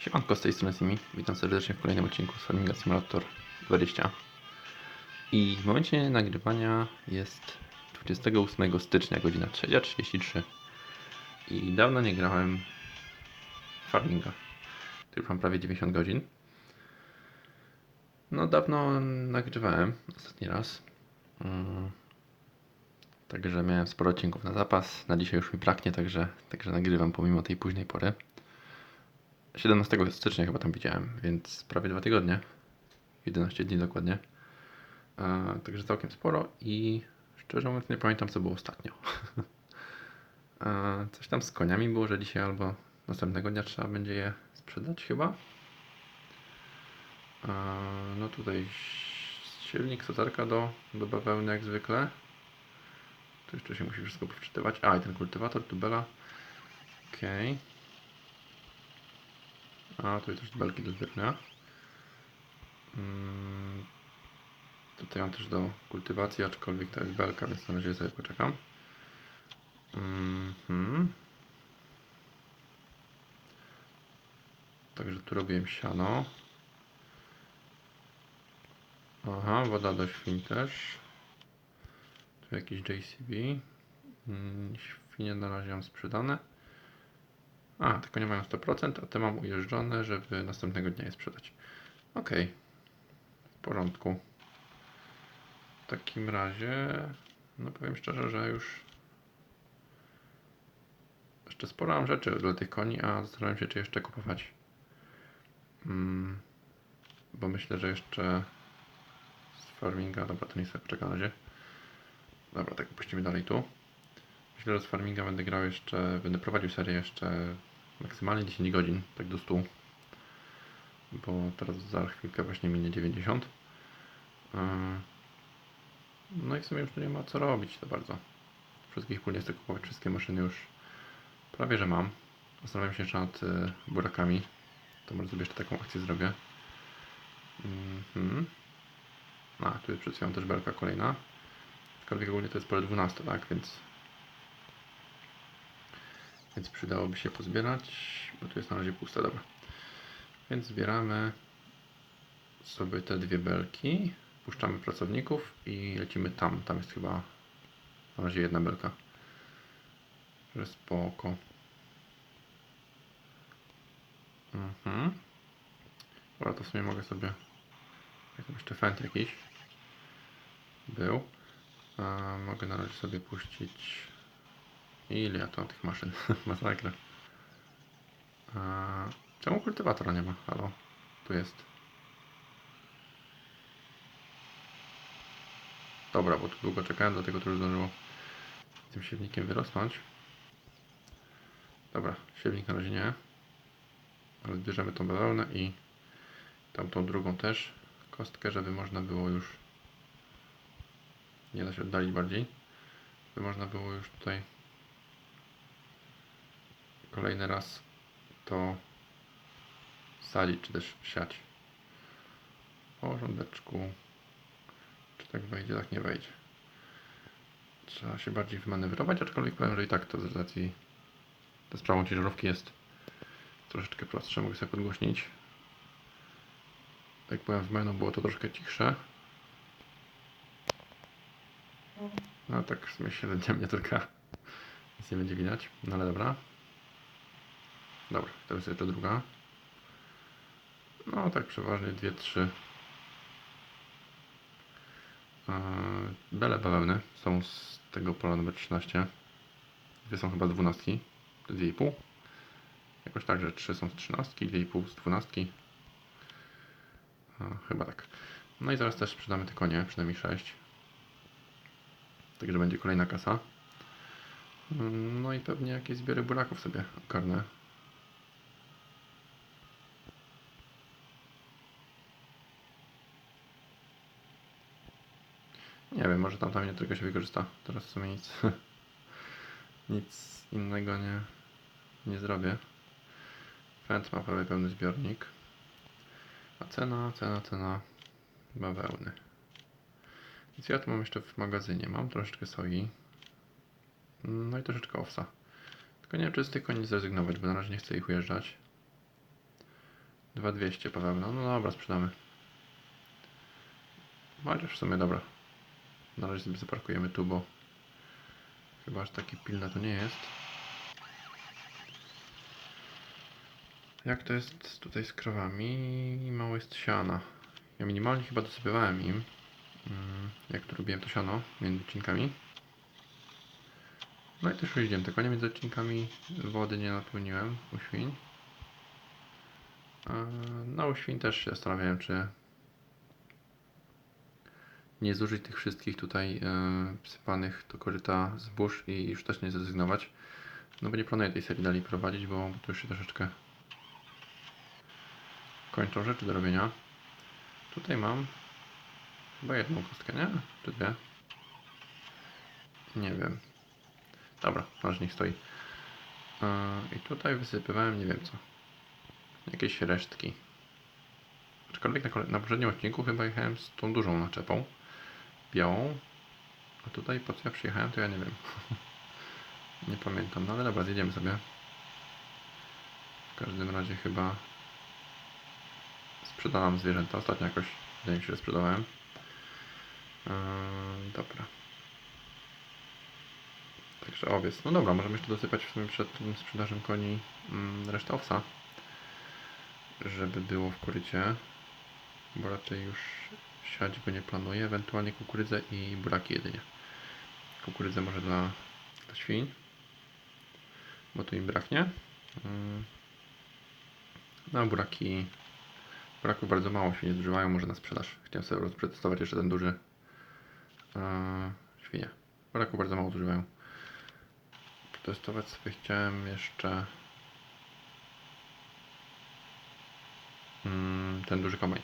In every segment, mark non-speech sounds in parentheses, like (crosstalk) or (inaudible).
Siemanko, z tej strony Simi. Witam serdecznie w kolejnym odcinku z Farminga Simulator 20. I w momencie nagrywania jest 28 stycznia, godzina 3.33. I dawno nie grałem Farminga. Już mam prawie 90 godzin. No, dawno nagrywałem ostatni raz. Mm. Także miałem sporo odcinków na zapas. Na dzisiaj już mi braknie, także, także nagrywam pomimo tej późnej pory. 17 stycznia chyba tam widziałem, więc prawie dwa tygodnie. 11 dni dokładnie. E, także całkiem sporo i szczerze mówiąc nie pamiętam co było ostatnio. (laughs) e, coś tam z koniami było, że dzisiaj albo następnego dnia trzeba będzie je sprzedać chyba. E, no tutaj silnik, sotarka do, do bawełny jak zwykle. Tu jeszcze się musi wszystko przeczytywać. A, i ten kultywator, tubela. Okej. A, tu też belki do zbierania. Mm, tutaj mam też do kultywacji, aczkolwiek to jest belka, więc na razie sobie poczekam. Mhm. Także tu robiłem siano. Aha, woda do świń też. Tu jakiś JCB. Mm, Świnie na razie mam sprzedane. A, tylko nie mają 100%, a te mam ujeżdżone, żeby następnego dnia je sprzedać. Ok. W porządku. W takim razie, no powiem szczerze, że już jeszcze sporo mam rzeczy dla tych koni, a zastanawiam się, czy jeszcze kupować. Mm, bo myślę, że jeszcze z farminga, dobra, to nie sobie poczeka na razie. Dobra, tak puścimy dalej tu. Myślę, że z farminga będę grał jeszcze, będę prowadził serię jeszcze maksymalnie 10 godzin, tak do 100. Bo teraz za chwilkę właśnie minie 90. Yy, No i w sumie już tu nie ma co robić za bardzo. Wszystkich pól nie chcę kupować, wszystkie maszyny już prawie, że mam. Zastanawiam się jeszcze nad y, burakami. To może sobie jeszcze taką akcję zrobię. Mhm. A, tu jest przed chwilą też belka kolejna. Aczkolwiek ogólnie to jest pole 12, tak? Więc więc przydałoby się pozbierać, bo tu jest na razie puste, dobra. Więc zbieramy sobie te dwie belki, puszczamy pracowników i lecimy tam. Tam jest chyba na razie jedna belka. Że spoko. Mhm. Dobra, to w sumie mogę sobie... Jeszcze fent jakiś był. A, mogę na razie sobie puścić Ile mam tych maszyn? (laughs) Masakra. Czemu kultywatora nie ma? Halo? Tu jest. Dobra, bo tu długo czekałem, dlatego to już zdążyło tym siewnikiem wyrosnąć. Dobra, siewnik na razie nie. Ale zbierzemy tą bawełnę i tamtą drugą też kostkę, żeby można było już nie da się oddalić bardziej żeby można było już tutaj kolejny raz to sadzić, czy też siać. W porządeczku. Czy tak wejdzie, tak nie wejdzie. Trzeba się bardziej wymanewrować, aczkolwiek powiem, że i tak to z racji ze sprawą ciężarówki jest troszeczkę prostsze. Mogę sobie podgłośnić. Jak byłem w menu, było to troszkę cichsze. No tak w sumie średnia mnie tylko nic nie będzie widać, no ale dobra. Dobra, to jest jeszcze druga. No tak przeważnie dwie, trzy. Eee, Bele bawełny są z tego pola numer 13. Dwie są chyba z dwunastki, to dwie i pół. Jakoś tak, że trzy są z trzynastki, dwie i pół z dwunastki. Eee, Chyba tak. No i zaraz też sprzedamy te konie, przynajmniej sześć. Także będzie kolejna kasa. Mm, No i pewnie jakieś zbiory buraków sobie ogarnę. Może tam tam nie tylko się wykorzysta. Teraz w sumie nic, (laughs) nic innego nie, nie zrobię. Fent ma prawie pełny zbiornik. A cena, cena, cena bawełny. Więc ja tu mam jeszcze w magazynie. Mam troszeczkę soi. No i troszeczkę owsa. Tylko nie wiem, czy z tych koni zrezygnować, bo na razie nie chcę ich ujeżdżać. 2200 Paweł. No, no dobra, sprzedamy. Chociaż w sumie dobra. Na razie sobie zaparkujemy tu, bo chyba aż taki pilne to nie jest. Jak to jest tutaj z krowami? Mało jest siana. Ja minimalnie chyba dosypywałem im. mm, Jak tu robiłem to siano między odcinkami. No i też ujeździłem te konie między odcinkami. Wody nie napełniłem u świń. A, No u świń też się zastanawiałem, czy nie zużyć tych wszystkich tutaj e, wsypanych do koryta zbóż i już też nie zrezygnować. No bo nie planuję tej serii dalej prowadzić, bo to już się troszeczkę kończą rzeczy do robienia. Tutaj mam chyba jedną kostkę, nie? Czy dwie? Nie wiem. Dobra, aż niech stoi. E, I tutaj wysypywałem nie wiem co. Jakieś resztki. Aczkolwiek na, na poprzednim odcinku chyba jechałem z tą dużą naczepą. Białą. A tutaj po co ja przyjechałem, to ja nie wiem. (laughs) nie pamiętam, no ale dobra, zjedziemy sobie. W każdym razie chyba sprzedałam zwierzęta. Ostatnio jakoś, że sprzedawałem. Eee, dobra. Także owiec. No dobra, możemy jeszcze dosypać w sumie przed tym sprzedażem koni mm, resztę owsa. Żeby było w korycie. Bo raczej już siać go nie planuję. Ewentualnie kukurydzę i buraki jedynie. Kukurydzę może dla, dla świń. Bo tu im braknie. Mm. No buraki... Buraków bardzo mało świnie zużywają, może na sprzedaż. Chciałem sobie roz- przetestować jeszcze ten duży eee, świnie. Buraków bardzo mało zużywają. Przetestować sobie chciałem jeszcze mm, ten duży kombajn.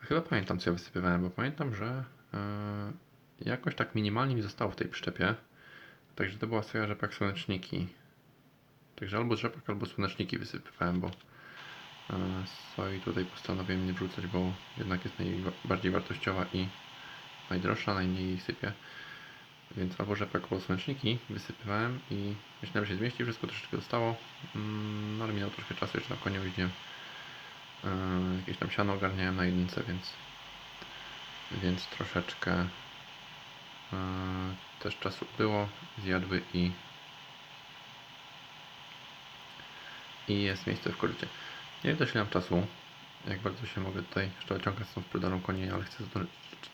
Chyba pamiętam co ja wysypywałem, bo pamiętam, że eee, jakoś tak minimalnie mi zostało w tej przyczepie. Także to była soja, rzepak, słoneczniki. Także albo rzepak, albo słoneczniki wysypywałem, bo e, soi tutaj postanowiłem nie wrzucać, bo jednak jest najbardziej wartościowa i najdroższa, najmniej jej sypie. Więc albo rzepak, albo słoneczniki wysypywałem i myślałem, że się zmieści, wszystko troszeczkę zostało, mm, no ale minęło troszkę czasu, jeszcze na koniu jeździłem. E, Jakieś tam siano ogarniałem na jedynce, więc więc troszeczkę e, też czasu było, zjadły i i jest miejsce w korycie. Nie wiem też ile mam czasu, jak bardzo się mogę tutaj jeszcze ociągać z tą sprzedażą koni, ale chcę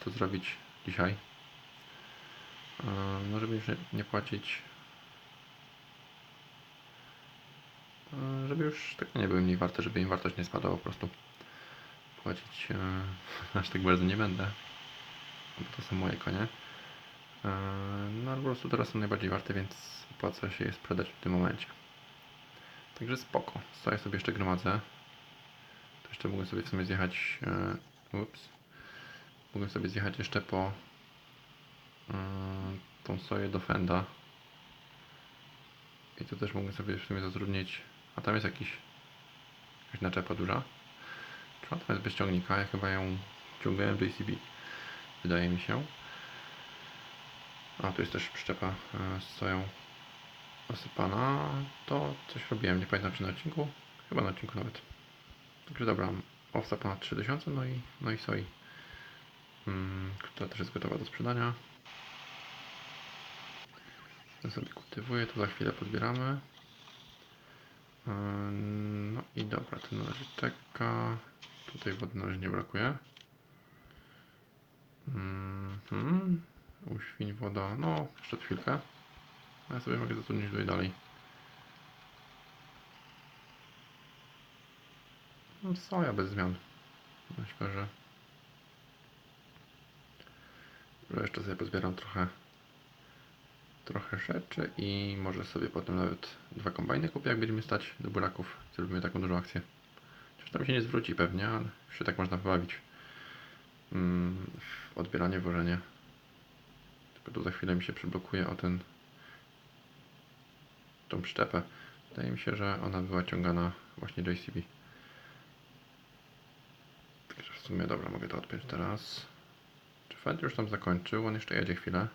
to, zrobić dzisiaj. No żeby już nie płacić e, żeby już tak nie były mniej warte, żeby im wartość nie spadała po prostu. Płacić e, (laughs) aż tak bardzo nie będę, bo to są moje konie. E, No ale po prostu teraz są najbardziej warte, więc opłaca się je sprzedać w tym momencie. Także spoko. Stoję sobie jeszcze gromadzę. To jeszcze mogę sobie w sumie zjechać. E, ups. Mogę sobie zjechać jeszcze po e, tą soję do Fenda. I to też mogę sobie w sumie zatrudnić. A tam jest jakiś jakaś naczepa duża. Czy ona tam jest bez ciągnika? Ja chyba ją ciągnąłem do ECB. Wydaje mi się. A tu jest też przyczepa e, z soją osypana. To coś robiłem, nie pamiętam czy na odcinku. Chyba na odcinku nawet. Także dobra, owca ponad 3000, no i, no i soi. Mm, która też jest gotowa do sprzedania. To sobie kultywuję, to za chwilę podbieramy. Ym, No i dobra, ten na razie czeka. Tutaj wody na razie nie brakuje. Świń woda, no jeszcze chwilkę. Ja sobie mogę zatrudnić tutaj dalej. No, soja bez zmian. Myślę, że, że jeszcze sobie pozbieram trochę trochę rzeczy i może sobie potem nawet dwa kombajny kupię, jak będziemy stać do buraków. Zrobimy taką dużą akcję. Chociaż tam się nie zwróci pewnie, ale się tak można pobawić. Mm, odbieranie, wożenie. Tylko tu za chwilę mi się przyblokuje o ten tą przyczepę. Wydaje mi się, że ona była ciągana właśnie JCB. Także w sumie dobra, mogę to odpiąć teraz. Czy Fed już tam zakończył? On jeszcze jedzie chwilę.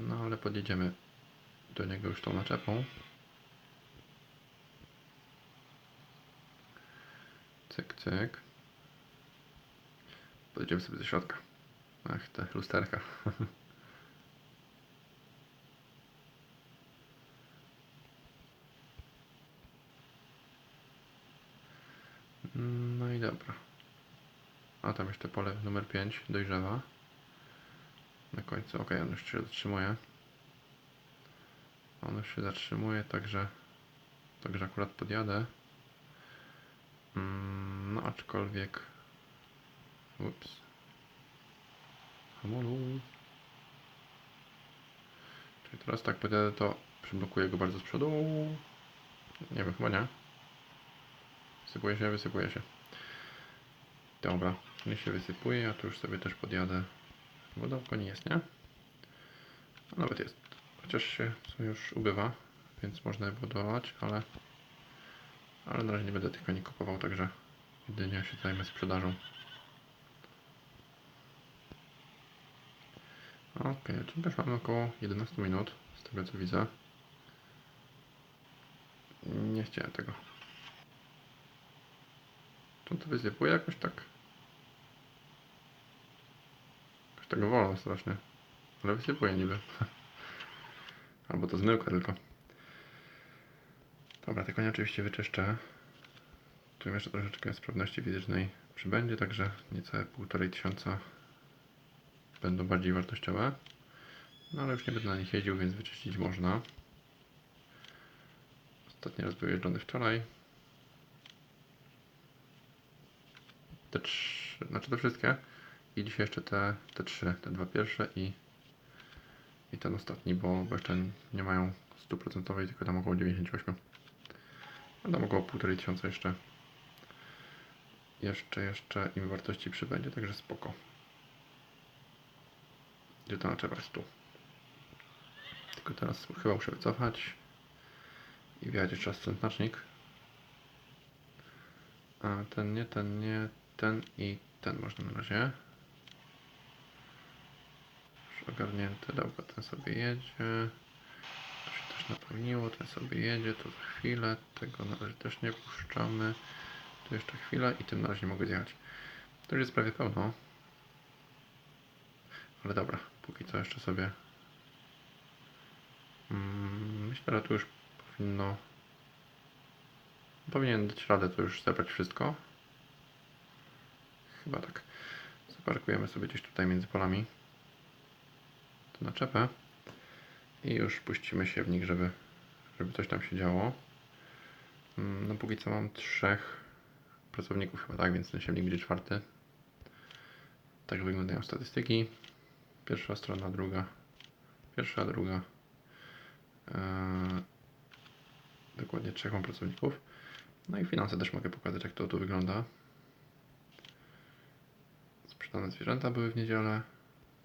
No ale podjedziemy do niego już tą naczepą. Cyk, cyk. Podejdziemy sobie do środka. Ach, te lusterka. (laughs) No i dobra. A tam jeszcze pole numer 5 dojrzewa. Na końcu, ok, on już się zatrzymuje. On już się zatrzymuje, także, także akurat podjadę. Mm, no aczkolwiek. Ups. Hamulu. Czyli teraz tak podjadę, to przyblokuję go bardzo z przodu. Nie wiem, chyba nie. Wysypuje się, wysypuje się. Dobra, niech się wysypuje, ja tu już sobie też podjadę. Woda w koni jest, nie? A nawet jest. Chociaż się już ubywa, więc można je budować, ale ale na razie nie będę tych koni kupował, także jedynie się zajmę sprzedażą. Ok, czyli też mamy około 11 minut, z tego co widzę. Nie chciałem tego. To to wysypuje jakoś tak. Tak wolno strasznie. Ale wysypuje niby. (laughs) Albo to zmyłka tylko. Dobra, te konie oczywiście wyczyszczę. Tu jeszcze troszeczkę sprawności fizycznej przybędzie, także niecałe półtorej tysiąca będą bardziej wartościowe. No ale już nie będę na nich jeździł, więc wyczyścić można. Ostatni raz był jeżdżony wczoraj. Te trzy, znaczy te wszystkie. I dzisiaj jeszcze te, te trzy, te dwa pierwsze i, i ten ostatni, bo, jeszcze nie mają stuprocentowej, tylko tam około 98. A tam około 1,5 tysiąca jeszcze. Jeszcze, jeszcze im wartości przybędzie, także spoko. Gdzie ta naczepa jest tu? Tylko teraz chyba muszę wycofać i wjechać jeszcze raz w ten znacznik. A ten nie, ten nie, ten i ten można na razie. Ogarnięte, dobra, ten sobie jedzie. To się też napełniło, ten sobie jedzie, to za chwilę, tego na razie też nie puszczamy. Tu jeszcze chwilę i tym na razie nie mogę zjechać. To już jest prawie pełno. Ale dobra, póki co jeszcze sobie. Mm, myślę, że tu już powinno. Powinien dać radę to już zebrać wszystko. Chyba tak. Zaparkujemy sobie gdzieś tutaj między polami. To naczepę. I już puścimy się w nich, żeby, żeby coś tam się działo. Mm, No póki co mam trzech pracowników chyba tak, więc ten siewnik będzie czwarty. Tak wyglądają statystyki. Pierwsza strona, druga. Pierwsza, druga. Eee, dokładnie trzech mam pracowników. No i finanse też mogę pokazać, jak to tu wygląda. Sprzedane zwierzęta były w niedzielę.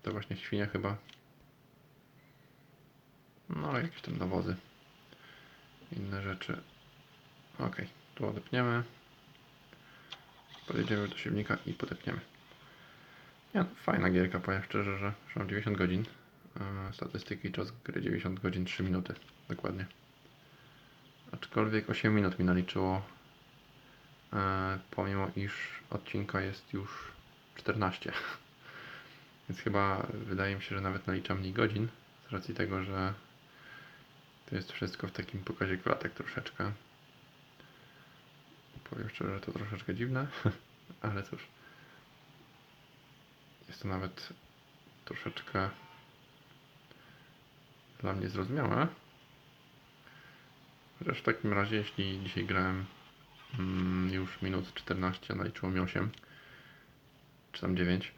To właśnie świnia chyba. No jakieś tam nawozy. Inne rzeczy. Ok, tu odepniemy. Podejdziemy do siewnika i podepniemy. Nie, no, fajna gierka, powiem szczerze, że że mam 90 godzin. E, Statystyki czas gry 90 godzin 3 minuty, dokładnie. Aczkolwiek 8 minut mi naliczyło, e, pomimo iż odcinka jest już 14. (laughs) Więc chyba wydaje mi się, że nawet naliczam mniej godzin, z racji tego, że to jest wszystko w takim pokazie klatek troszeczkę. Powiem szczerze, że to troszeczkę dziwne, (laughs) ale cóż. Jest to nawet troszeczkę dla mnie zrozumiałe. Chociaż w takim razie, jeśli dzisiaj grałem mm, już minut 14, a naliczyło mi 8, czy tam 9,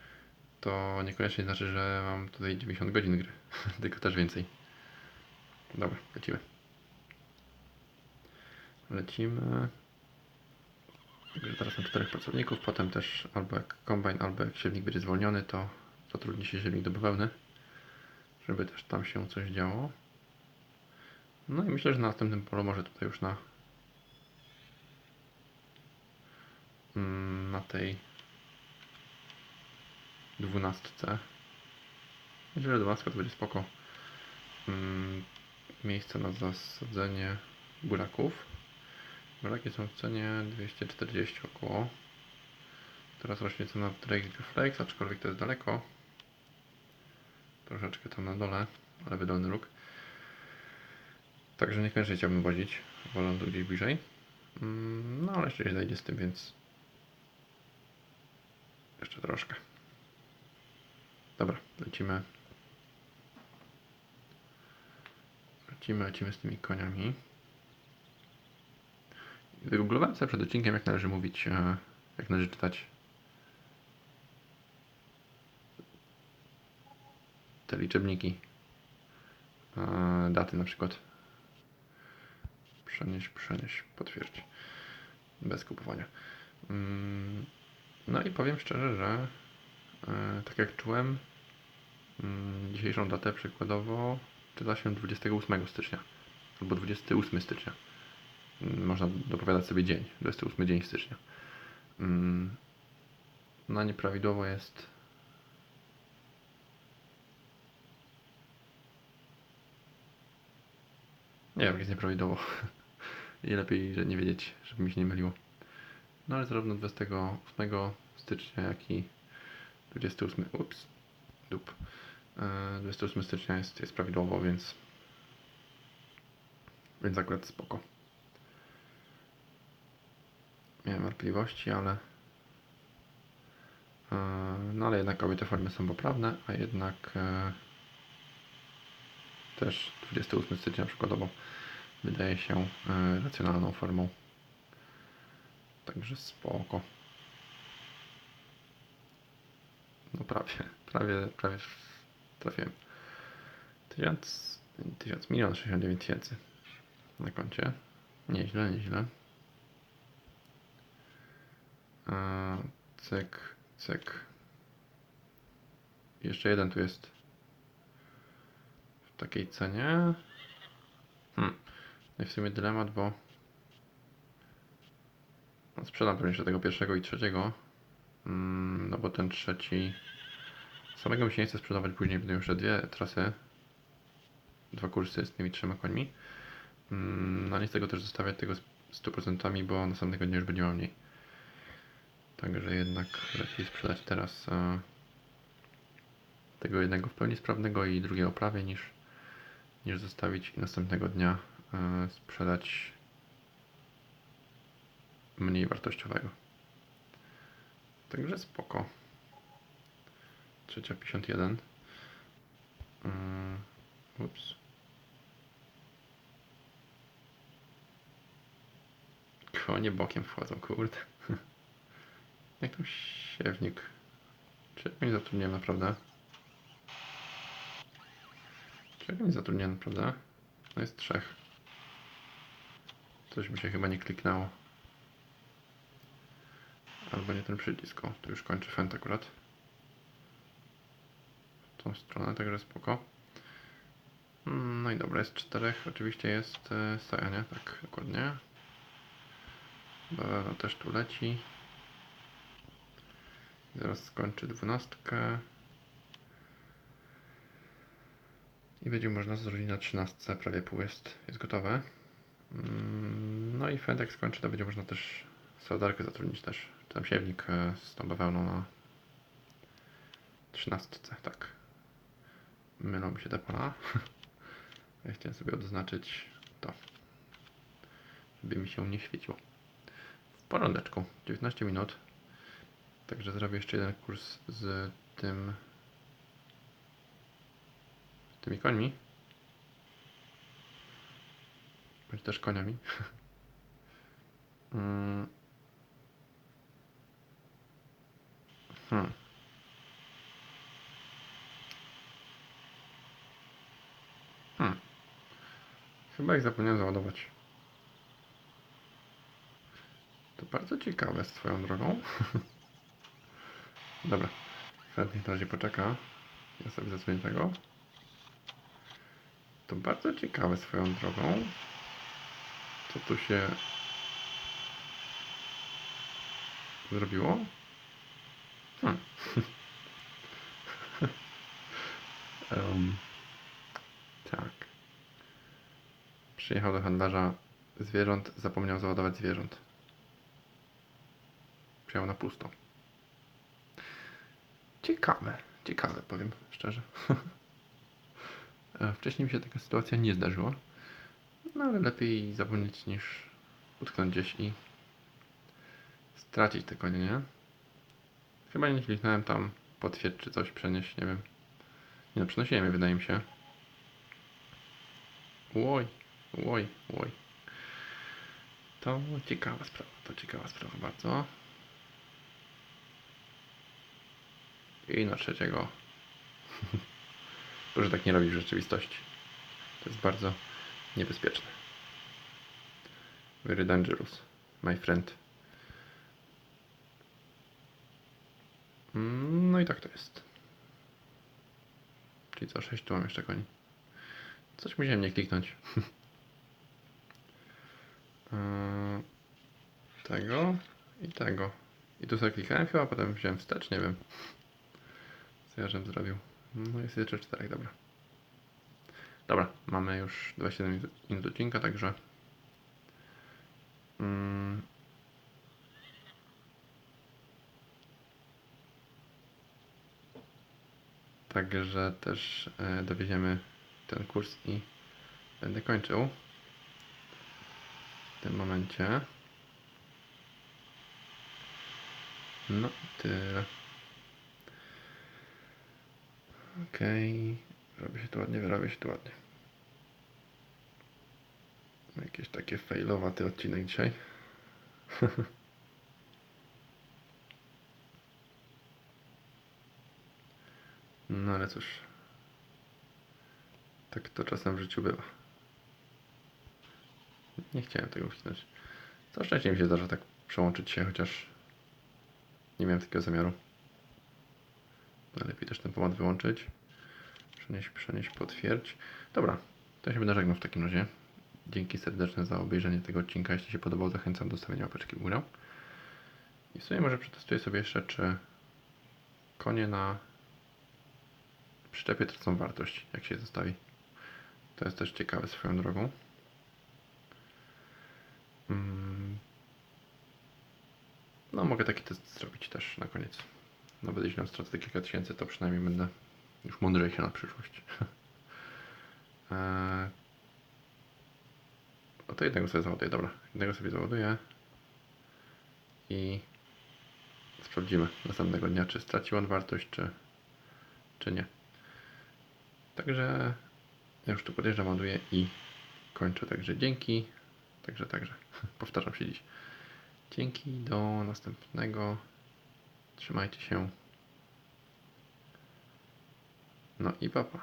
to niekoniecznie znaczy, że mam tutaj 90 godzin gry, (laughs) tylko też więcej. Dobra, lecimy. Lecimy. Teraz mam czterech pracowników, potem też albo jak kombajn, albo jak siewnik będzie zwolniony, to zatrudni się siewnik do bawełny, żeby też tam się coś działo. No i myślę, że na następnym polu może tutaj już na mm, na tej dwunastce że dwunastka to będzie spoko mm, miejsce na zasadzenie buraków Braki są w cenie 240 około. Teraz rośnie cena w Drake Flakes, aczkolwiek to jest daleko. Troszeczkę tam na dole, ale wydolny róg. Także niekoniecznie chciałbym wozić. Wolę tu gdzieś bliżej. Mm, No ale jeszcze się zajdzie z tym, więc jeszcze troszkę. Dobra, lecimy. Lecimy, lecimy z tymi koniami. Wygooglowałem sobie przed odcinkiem, jak należy mówić, e, jak należy czytać te liczebniki. E, Daty na przykład. Przenieść, przenieść, potwierdź. Bez kupowania. Mm, No i powiem szczerze, że e, tak jak czułem, mm, dzisiejszą datę przykładowo czyta się 28 stycznia albo 28 stycznia. Mm, Można dopowiadać sobie dzień, 28 dzień stycznia. Mm, No nieprawidłowo jest Nie wiem, jak jest nieprawidłowo. (laughs) I lepiej, że nie wiedzieć, żeby mi się nie myliło. No ale zarówno 28 stycznia, jak i 28. Ups, dup. E, 28 stycznia jest, jest prawidłowo, więc. Więc akurat spoko. Miałem wątpliwości, ale. e, No ale jednak obie te formy są poprawne, a jednak. e, Też 28 stycznia przykładowo wydaje się e, racjonalną formą. Także spoko. No prawie, prawie, prawie trafiłem. Tysiąc, tysiąc, milion sześćdziesiąt dziewięć tysięcy na koncie. Nieźle, nieźle. A, cyk, cyk. Jeszcze jeden tu jest w takiej cenie. Hmm. No i w sumie dylemat, bo no, sprzedam pewnie jeszcze tego pierwszego i trzeciego. Mm, no bo ten trzeci. Samego mi się nie chce sprzedawać, później będą jeszcze dwie trasy. Dwa kursy z tymi trzema końmi. Mm, no nie chcę go też zostawiać tego z 100%, bo następnego dnia już będzie mniej. Także jednak lepiej sprzedać teraz e, tego jednego w pełni sprawnego i drugiego prawie niż, niż zostawić i następnego dnia e, sprzedać mniej wartościowego. Także spoko. Trzecia 51. Mm, ups. Konie bokiem wchodzą, kurde. (laughs) Jak tam siewnik. Czy ja go nie zatrudniłem naprawdę? Czy ja go nie zatrudniłem naprawdę? No jest trzech. Coś mi się chyba nie kliknęło. Albo nie ten przycisk. O, tu już kończy fent akurat. Tą stronę, także spoko. Mm, No i dobra, jest czterech. Oczywiście jest e, Saja, nie? Tak, dokładnie. Bawełna też tu leci. Zaraz skończy dwunastkę. I będzie można zrobić na trzynastce. Prawie pół jest, jest gotowe. Mm, No i fent jak skończy, to będzie można też Saudarkę zatrudnić też. Tam siewnik e, z tą bawełną na trzynastce, tak. Mylą mi się te pola. (laughs) Ja chciałem sobie odznaczyć to, żeby mi się nie świeciło. W porządeczku, 19 minut. Także zrobię jeszcze jeden kurs z tym z tymi końmi. Bądź też koniami. (laughs) Mm. Hmm. Chyba ich zapomniałem załadować. To bardzo ciekawe swoją drogą. (laughs) Dobra. Chętnie na razie poczeka. Ja sobie zadzwonię tego. To bardzo ciekawe swoją drogą. Co tu się zrobiło? Hmm. (laughs) Em, tak. Przyjechał do handlarza zwierząt, zapomniał załadować zwierząt. Przyjechał na pusto. ciekawe, ciekawe powiem szczerze. (laughs) Wcześniej mi się taka sytuacja nie zdarzyła. No ale lepiej zapomnieć niż utknąć gdzieś i stracić te konie, nie? Chyba nie kliknąłem tam potwierdź czy coś przenieść, nie wiem. Nie no, przenosiłem je, wydaje mi się. Oj, oj, oj. To ciekawa sprawa, to ciekawa sprawa bardzo. I na trzeciego. (laughs) Proszę tak nie robić w rzeczywistości. To jest bardzo niebezpieczne. Very dangerous, my friend. Mm, No i tak to jest. Czyli co, 6 tu mam jeszcze koni. Coś musiałem nie kliknąć. (laughs) Eee, tego i tego. I tu sobie klikałem chyba, potem wziąłem wstecz, nie wiem. Co ja żem zrobił. No jest jeszcze 4, dobra. Dobra, mamy już 27 minut- odcinka, także... Mm, Także też e, dowieziemy ten kurs i będę kończył w tym momencie. No i tyle. Okej. Robi się tu ładnie, wyrobi się tu ładnie. Jakiś taki failowaty odcinek dzisiaj. (laughs) No ale cóż. Tak to czasem w życiu bywa. Nie chciałem tego wcisnąć. Co szczęście mi się zdarza tak przełączyć się, chociaż nie miałem takiego zamiaru. No, lepiej też ten pomad wyłączyć. Przenieść, przenieść, potwierdź. Dobra, to ja się będę żegnał w takim razie. Dzięki serdeczne za obejrzenie tego odcinka. Jeśli się podobał, zachęcam do stawienia łapeczki w górę. I w sumie może przetestuję sobie jeszcze, czy konie na przyczepie tracą wartość, jak się zostawi. To jest też ciekawe swoją drogą. Mm. No, mogę taki test zrobić też na koniec. Nawet jeśli nam stracę te kilka tysięcy, to przynajmniej będę już mądrzejszy na przyszłość. (laughs) Eee, No to jednego sobie załaduję, dobra. Jednego sobie załaduję. I sprawdzimy następnego dnia, czy stracił on wartość, czy, czy nie. Także ja już tu podjeżdżam, ładuję i kończę. Także dzięki. Także, także. (laughs) Powtarzam się dziś. Dzięki, do następnego. Trzymajcie się. No i papa.